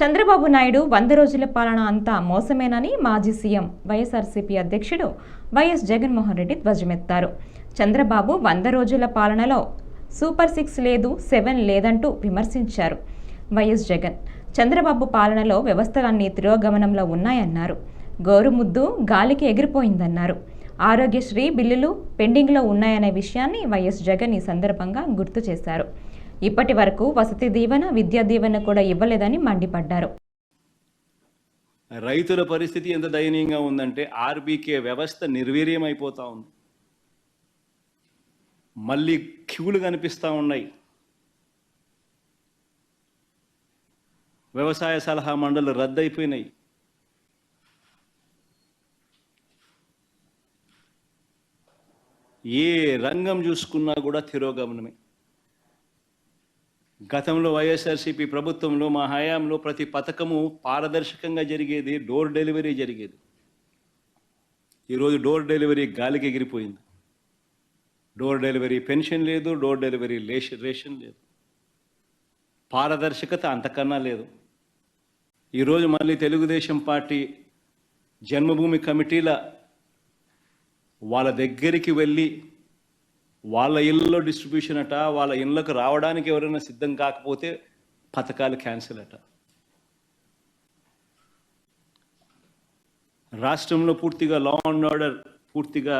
చంద్రబాబు నాయుడు వంద రోజుల పాలన అంతా మోసమేనని మాజీ సీఎం వైఎస్ఆర్సీపీ అధ్యక్షుడు వైఎస్ జగన్మోహన్ రెడ్డి ధ్వజమెత్తారు. చంద్రబాబు వంద రోజుల పాలనలో సూపర్ సిక్స్ లేదు సెవెన్ లేదంటూ విమర్శించారు వైఎస్ జగన్. చంద్రబాబు పాలనలో వ్యవస్థలన్నీ తిరోగమనంలో ఉన్నాయన్నారు. గోరుముద్దు గాలికి ఎగిరిపోయిందన్నారు. ఆరోగ్యశ్రీ బిల్లులు పెండింగ్లో ఉన్నాయనే విషయాన్ని వైఎస్ జగన్ ఈ సందర్భంగా గుర్తు చేశారు. ఇప్పటి వరకు వసతి దీవెన విద్యా దీవెన కూడా ఇవ్వలేదని మండిపడ్డారు. రైతుల పరిస్థితి ఎంత దయనీయంగా ఉందంటే ఆర్బీకే వ్యవస్థ నిర్వీర్యం అయిపోతూ ఉంది. మళ్ళీ క్యూలు కనిపిస్తూ ఉన్నాయి. వ్యవసాయ సలహా మండలి రద్దయిపోయినాయి. ఏ రంగం చూసుకున్నా కూడా తిరోగమనమే. గతంలో వైఎస్ఆర్సీపీ ప్రభుత్వంలో మా హయాంలో ప్రతి పథకము పారదర్శకంగా జరిగేది డోర్ డెలివరీ జరిగేది. ఈరోజు డోర్ డెలివరీ గాలికి ఎగిరిపోయింది. డోర్ డెలివరీ పెన్షన్ లేదు డోర్ డెలివరీ లేష రేషన్ లేదు. పారదర్శకత అంతకన్నా లేదు. ఈరోజు మళ్ళీ తెలుగుదేశం పార్టీ జన్మభూమి కమిటీల వాళ్ళ దగ్గరికి వెళ్ళి వాళ్ళ ఇళ్ళలో డిస్ట్రిబ్యూషన్ అట వాళ్ళ ఇళ్ళకు రావడానికి ఎవరైనా సిద్ధం కాకపోతే పథకాలు క్యాన్సిల్ అట. రాష్ట్రంలో పూర్తిగా లా అండ్ ఆర్డర్ పూర్తిగా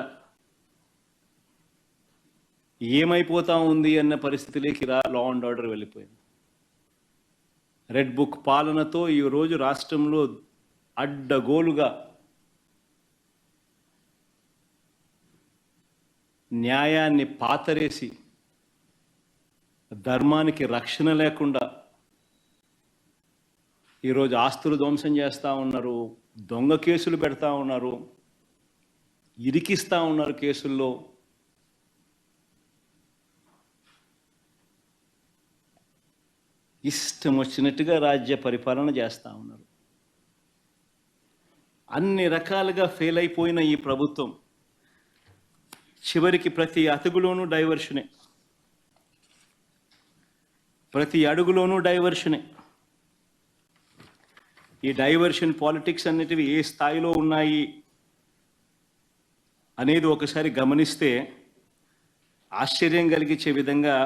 ఏమైపోతా ఉంది అన్న పరిస్థితిలోకి రా లా అండ్ ఆర్డర్ వెళ్ళిపోయింది. రెడ్ బుక్ పాలనతో ఈరోజు రాష్ట్రంలో అడ్డగోలుగా న్యాయాన్ని పాతరేసి ధర్మానికి రక్షణ లేకుండా ఈరోజు ఆస్తులు ధ్వంసం చేస్తూ ఉన్నారు దొంగ కేసులు పెడతా ఉన్నారు ఇరికిస్తూ ఉన్నారు కేసుల్లో. ఇష్టం వచ్చినట్టుగా రాజ్య పరిపాలన చేస్తూ ఉన్నారు. అన్ని రకాలుగా ఫెయిల్ అయిపోయిన ఈ ప్రభుత్వం చివరికి ప్రతి అతుగులోనూ డైవర్షనే ప్రతి అడుగులోనూ డైవర్షనే ఈ డైవర్షన్ పాలిటిక్స్ అన్నిటివి ఏ స్థాయిలో ఉన్నాయి అనేది ఒకసారి గమనిస్తే ఆశ్చర్యం కలిగించే విధంగా